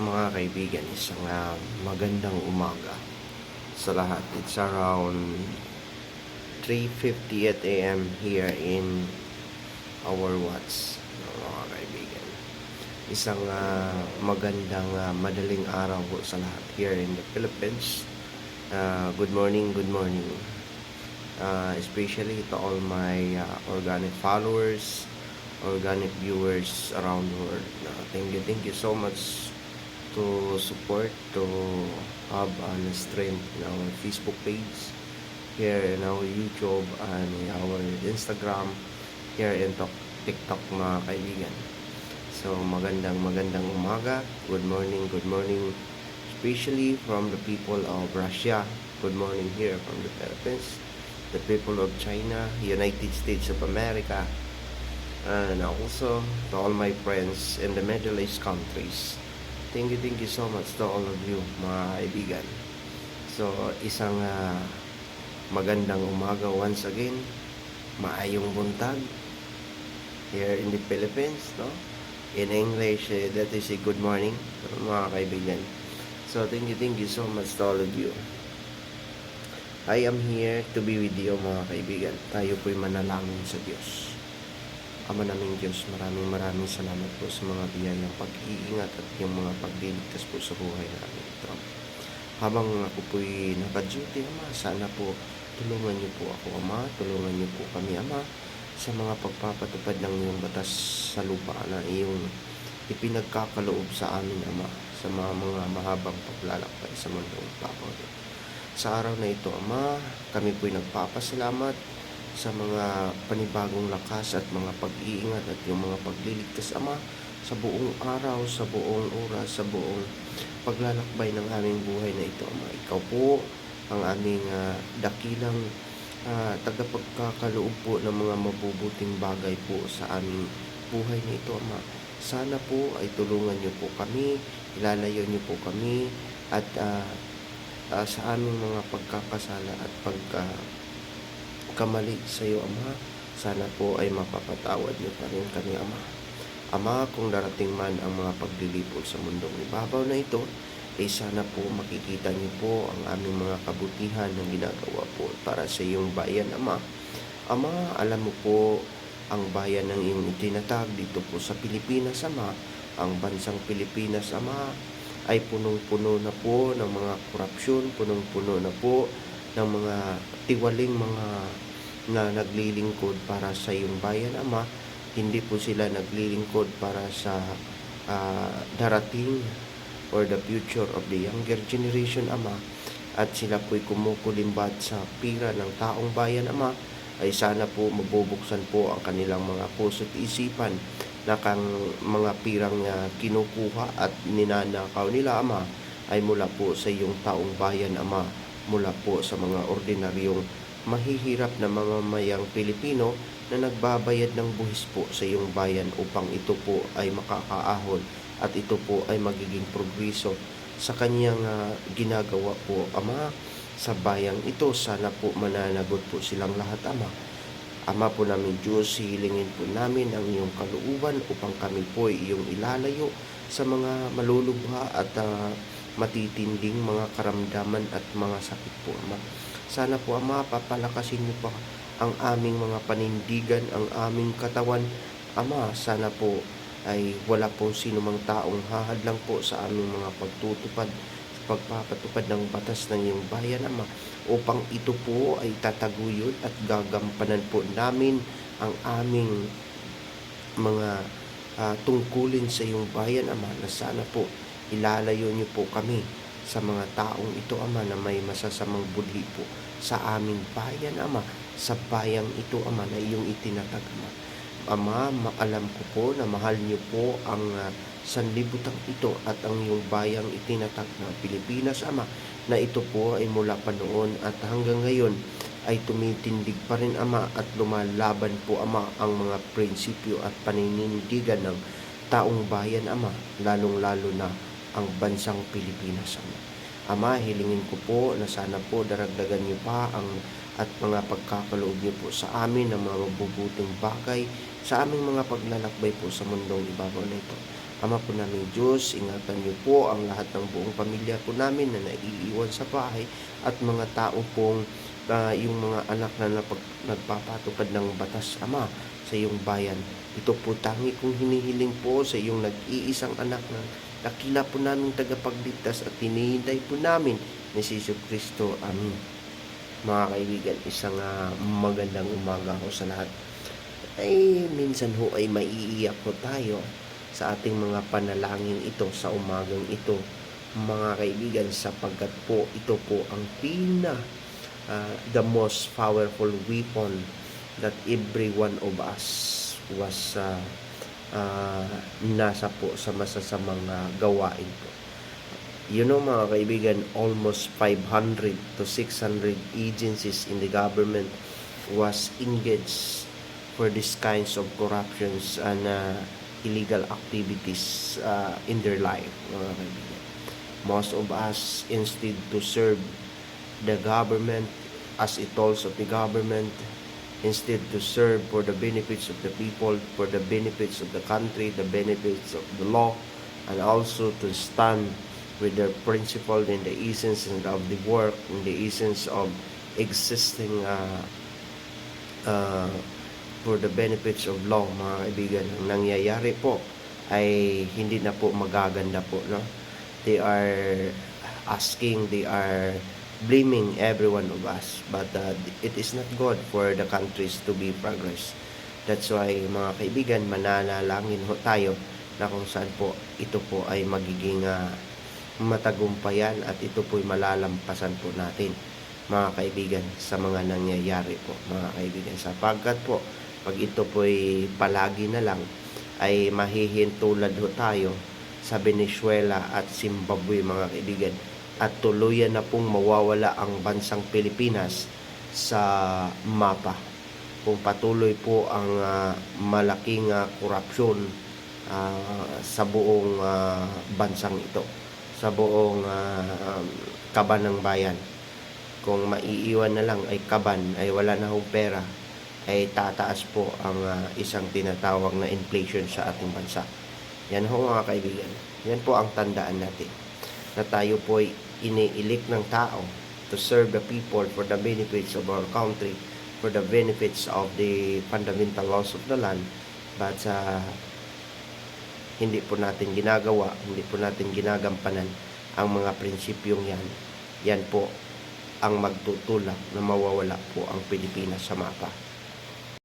mga kaibigan, isang ah, magandang umaga sa lahat. It's around 3.58 a.m. here in our watts, mga kaibigan. Isang ah, magandang ah, madaling araw po sa lahat here in the Philippines. Ah, good morning, good morning. Ah, especially to all my ah, organic followers, organic viewers around the world. Uh, thank you, thank you so much to support, to have an strength in our Facebook page, here in our YouTube, and in our Instagram, here in Tok- TikTok mga kaibigan. So magandang magandang umaga, good morning, good morning, especially from the people of Russia. Good morning here from the Philippines, the people of China, United States of America, and also to all my friends in the Middle East countries. Thank you, thank you so much to all of you, mga kaibigan. So, isang ah, magandang umaga once again. Maayong buntag here in the Philippines, no? In English, eh, that is a good morning, mga kaibigan. So, thank you, thank you so much to all of you. I am here to be with you, mga kaibigan. Tayo po'y manalangin sa Diyos. Ama naming Diyos, maraming maraming salamat po sa mga biyayang pag-iingat at yung mga pagliligtas po sa buhay namin. Ito. Habang ako po'y naka-duty, Ama, sana po tulungan niyo po ako, Ama. Tulungan niyo po kami, Ama, sa mga pagpapatupad ng iyong batas sa lupa na iyong ipinagkakaloob sa amin, Ama, sa mga, mga mahabang paglalakbay sa mundong babaw. Sa araw na ito, Ama, kami po'y nagpapasalamat sa mga panibagong lakas at mga pag-iingat at yung mga pagliligtas, Ama, sa buong araw, sa buong oras, sa buong paglalakbay ng aming buhay na ito, Ama. Ikaw po ang aming ah, dakilang ah, tagapagkakaloob po ng mga mabubuting bagay po sa aming buhay na ito, Ama. Sana po ay tulungan niyo po kami, ilalayo niyo po kami, at ah, ah, sa aming mga pagkakasala at pagka kamali sa iyo, Ama. Sana po ay mapapatawad niyo pa rin kami, Ama. Ama, kung darating man ang mga paglilipol sa mundong ibabaw na ito, ay sana po makikita niyo po ang aming mga kabutihan na ginagawa po para sa iyong bayan, Ama. Ama, alam mo po ang bayan ng iyong itinatag dito po sa Pilipinas, Ama. Ang bansang Pilipinas, Ama, ay punong-puno na po ng mga korupsyon, punong-puno na po ng mga tiwaling mga na naglilingkod para sa iyong bayan, Ama. Hindi po sila naglilingkod para sa ah, darating or the future of the younger generation, Ama. At sila po'y kumukulimbat sa pira ng taong bayan, Ama. Ay sana po mabubuksan po ang kanilang mga puso't isipan na kang mga pirang ah, kinukuha at ninanakaw nila, Ama, ay mula po sa iyong taong bayan, Ama, mula po sa mga ordinaryong mahihirap na mamamayang Pilipino na nagbabayad ng buhis po sa iyong bayan upang ito po ay makakaahon at ito po ay magiging progreso sa kanyang ah, ginagawa po, Ama, sa bayang ito. Sana po mananagot po silang lahat, Ama. Ama po namin Diyos, hilingin po namin ang iyong kalooban upang kami po ay iyong ilalayo sa mga malulubha at ah, matitinding mga karamdaman at mga sakit po, Ama. Sana po, Ama, papalakasin niyo pa ang aming mga panindigan, ang aming katawan. Ama, sana po ay wala pong sinumang taong hahadlang po sa aming mga pagtutupad, pagpapatupad ng batas ng iyong bayan, Ama, upang ito po ay tataguyod at gagampanan po namin ang aming mga ah, tungkulin sa iyong bayan, Ama, na sana po ilalayo niyo po kami sa mga taong ito, Ama, na may masasamang budhi po sa aming bayan, Ama, sa bayang ito, Ama, na iyong itinatag, Ama. Ama, ma- alam ko po na mahal niyo po ang ah, sanlibutang ito at ang iyong bayang itinatag na Pilipinas, Ama, na ito po ay mula pa noon at hanggang ngayon ay tumitindig pa rin, Ama, at lumalaban po, Ama, ang mga prinsipyo at paninindigan ng taong bayan, Ama, lalong-lalo na ang bansang Pilipinas, Ama. Ama, hilingin ko po na sana po daragdagan niyo pa ang at mga pagkakaloob niyo po sa amin ng mga mabubuting bagay sa aming mga paglalakbay po sa mundong ibabaw na ito. Ama po namin Diyos, ingatan niyo po ang lahat ng buong pamilya po namin na naiiwan sa bahay at mga tao pong ah, yung mga anak na napag, nagpapatupad ng batas, Ama, sa iyong bayan. Ito po tangi kong hinihiling po sa iyong nag-iisang anak na dakila po namin tagapagligtas at hinihintay po namin ni Siso Kristo. Amen. Mga kaibigan, isang ah, magandang umaga ho sa lahat. Ay, minsan ho ay maiiyak po tayo sa ating mga panalangin ito sa umagang ito. Mga kaibigan, sapagkat po ito po ang pina ah, the most powerful weapon that every one of us was ah, ah, nasa po sa masasamang ah, gawain po. You know mga kaibigan, almost 500 to 600 agencies in the government was engaged for these kinds of corruptions and uh, illegal activities uh, in their life. Most of us, instead to serve the government as it tolls of the government, instead to serve for the benefits of the people, for the benefits of the country, the benefits of the law, and also to stand with the principle and the essence of the work, and the essence of existing uh, uh, for the benefits of law, mga kaibigan. Ang nangyayari po ay hindi na po magaganda po, no? They are asking, they are blaming every one of us. But uh, it is not good for the countries to be progress. That's why, mga kaibigan, mananalangin ho tayo na kung saan po ito po ay magiging uh, matagumpayan at ito po'y malalampasan po natin mga kaibigan sa mga nangyayari po mga kaibigan sapagkat po pag ito po'y palagi na lang ay mahihintulad ho tayo sa Venezuela at Zimbabwe mga kaibigan. At tuluyan na pong mawawala ang bansang Pilipinas sa mapa. Kung patuloy po ang ah, malaking ah, korupsyon ah, sa buong ah, bansang ito sa buong um, kaban ng bayan. Kung maiiwan na lang ay kaban ay wala na hong pera ay tataas po ang ah, isang tinatawag na inflation sa ating bansa. Yan ho mga kaibigan. Yan po ang tandaan natin. Na tayo po ay iniilik ng tao to serve the people for the benefits of our country, for the benefits of the fundamental laws of the land. But sa hindi po natin ginagawa, hindi po natin ginagampanan ang mga prinsipyong yan. Yan po ang magtutulak na mawawala po ang Pilipinas sa mapa.